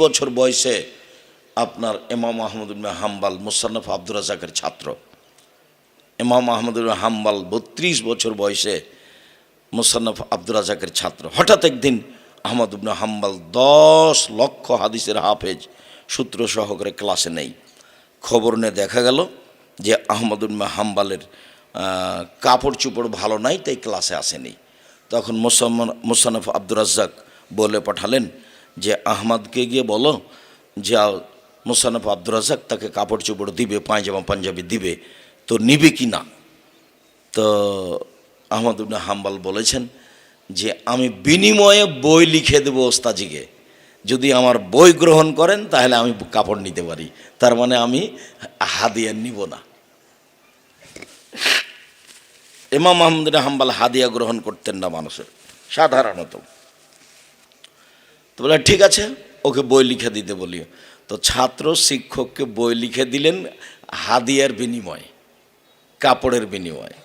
বছর বয়সে আপনার ইমাম আহমদ হাম্বাল, মুসান্নফ আব্দুর রাজাকের ছাত্র। ইমাম আহমদ হাম্বাল বত্রিশ বছর বয়সে মুসান্নফ আব্দুর রাজাকের ছাত্র। হঠাৎ একদিন আহমদ ইবনে হাম্বাল দশ লক্ষ হাদিসের হাফেজ সূত্র সহকারে ক্লাসে নেই। খবর নিয়ে দেখা গেল যে আহমদ ইবনে হাম্বালের কাপড় চোপড় ভালো নাই, তাই ক্লাসে আসেনি। তখন মুসাম্মান মুসানফ আব্দুর রাজ্জাক বলে পাঠালেন যে আহমদকে গিয়ে বলো যে মুসানফ আব্দুর রাজ্জাক তাকে কাপড় চোপড় দিবে পায়জামা পাঞ্জাবি দিবে, তো নিবে কি না? তো আহমদ ইবনে হাম্বাল বলেছেন যে আমি বিনিময়ে বই লিখে দেবো ওস্তাজিকে যদি আমার বই গ্রহণ করেন তাহলে আমি কাপড় নিতে পারি। তার মানে আমি হাদিয়া নিব না। এমাম আহমদ ইবনে হাম্বাল হাদিয়া গ্রহণ করতেন না মানুষের, সাধারণত। তো বলে, ঠিক আছে, ওকে বই লিখে দিতে বলি তো ছাত্র শিক্ষককে বই লিখে দিলেন হাদিয়ার বিনিময়ে, কাপড়ের বিনিময়ে।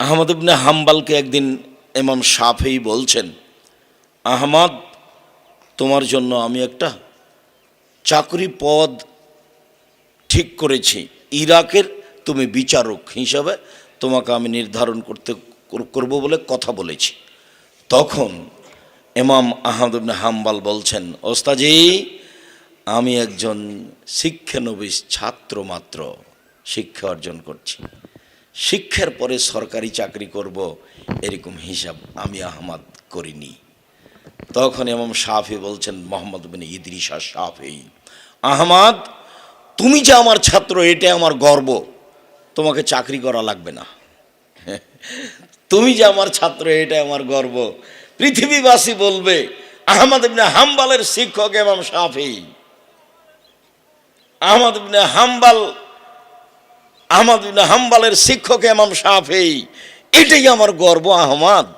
আহমদ ইবনে হাম্বালকে একদিন এমাম সাফেই বলছেন, আহমদ, তোমার জন্য আমি একটা চাকরি পদ ঠিক করেছি। ইরাকের তুমি বিচারক হিসাবে তোমাকে আমি নির্ধারণ করতে, করব বলে কথা বলেছি। তখন এমাম আহমদ হাম্বাল বলছেন, ওস্তাজি, আমি একজন শিক্ষানবিশ ছাত্র মাত্র, শিক্ষা অর্জন করছি। শিক্ষার পরে সরকারি চাকরি করব, এরকম হিসাব আমি আহমদ করিনি। তখন এমাম সাফি বলছেন, Muhammad bin Idris Shafi Ahmad, তুমি যে আমার ছাত্র, এটাই আমার গর্ব। তোমাকে চাকরি করা লাগবে না। তুমি যে আমার ছাত্র এটা আমার গর্ব। পৃথিবীবাসী বলবে, আহমদ ইবনে হাম্বালের শিক্ষক এমাম সাফি আহমদ ইবনে হাম্বাল, আহমদ ইবনে হাম্বালের শিক্ষক এমাম সাফি এটাই আমার গর্ব, আহমদ।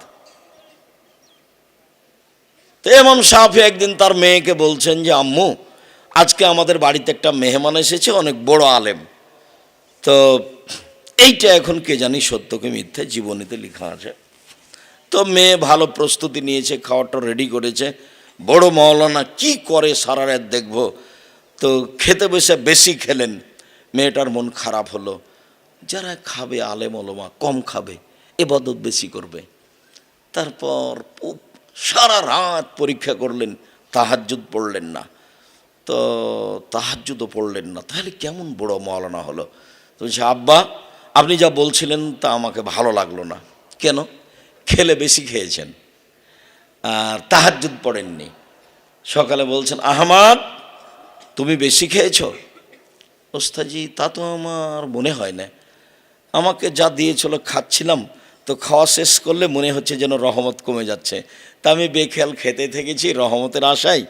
তো এমাম সাফি একদিন তার মেয়েকে বলছেন যে, আম্মু, আজকে আমাদের বাড়িতে একটা মেহমান এসেছে, অনেক বড় আলেম। তো এইটা এখন কে জানি সত্যকে মিথ্যে জীবনীতে লেখা আছে। তো মেয়ে ভালো প্রস্তুতি নিয়েছে, খাওয়াটা রেডি করেছে। বড় মৌলানা কি করে সারা রাত দেখব? তো খেতে বসে বেশি খেলেন। মেয়েটার মন খারাপ হলো। যারা খাবে আলেম ওলমা, কম খাবে, এবাদত বেশি করবে। তারপর সারা রাত পরীক্ষা করলেন, তাহাজ্জুদ পড়লেন না। তো তাহাজ্জুদও পড়লেন না। তাহলে কেমন বড় মৌলানা হলো? তো আব্বা আপনি যা বলছিলেন তা আমাকে ভালো লাগল না। কেন? খেলে বেশি খেয়েছেন। আর তাহাজ্জুদ পড়েননি। সকালে বলছেন, আহমাদ, তুমি বেশি খেয়েছ? ওস্তাজি, তা তো আমার মনে হয় না। আমাকে যা দিয়েছিল খাচ্ছিলাম, তো খাওয়া শেষ করলে মনে হচ্ছে যেন রহমত কমে যাচ্ছে। তা আমি বেখেয়াল খেতে থেকেছি, রহমতের আশায়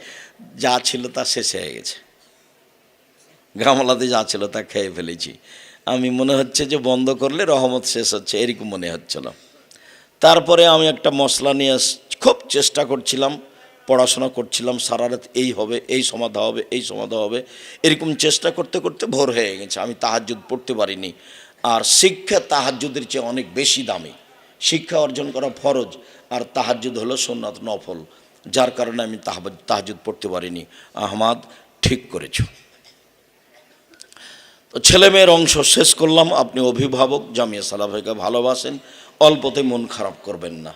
যা ছিল তা শেষ হয়ে গেছে। গামলাতে যা ছিল তা খেয়ে ফেলেছি। আমি মনে হচ্ছে যে বন্ধ করলে রহমত শেষ হচ্ছে, এরকম মনে হচ্ছিল। তারপরে আমি একটা মশলা নিয়ে খুব চেষ্টা করছিলাম, পড়াশোনা করছিলাম, সারা রাত এই হবে, এই সমাধা হবে, এই সমাধা হবে, এরকম চেষ্টা করতে করতে ভোর হয়ে গেছে, আমি তাহাজ্জুদ পড়তে পারিনি। আর শিক্ষা তাহাজ্জুদের চেয়ে অনেক বেশি দামি। শিক্ষা অর্জন করা ফরজ, আর তাহাজ্জুদ হলো সোননাথ নফল, যার কারণে আমি তাহাজ্জুদ পড়তে পারিনি। আহমাদ, ঠিক করেছ। তো ছেলে মেয়ের অংশ শেষ করলাম। আপনি অভিভাবক, জামিয়া সালাফাইকে ভালোবাসেন, অল্পতে মন খারাপ করবেন না।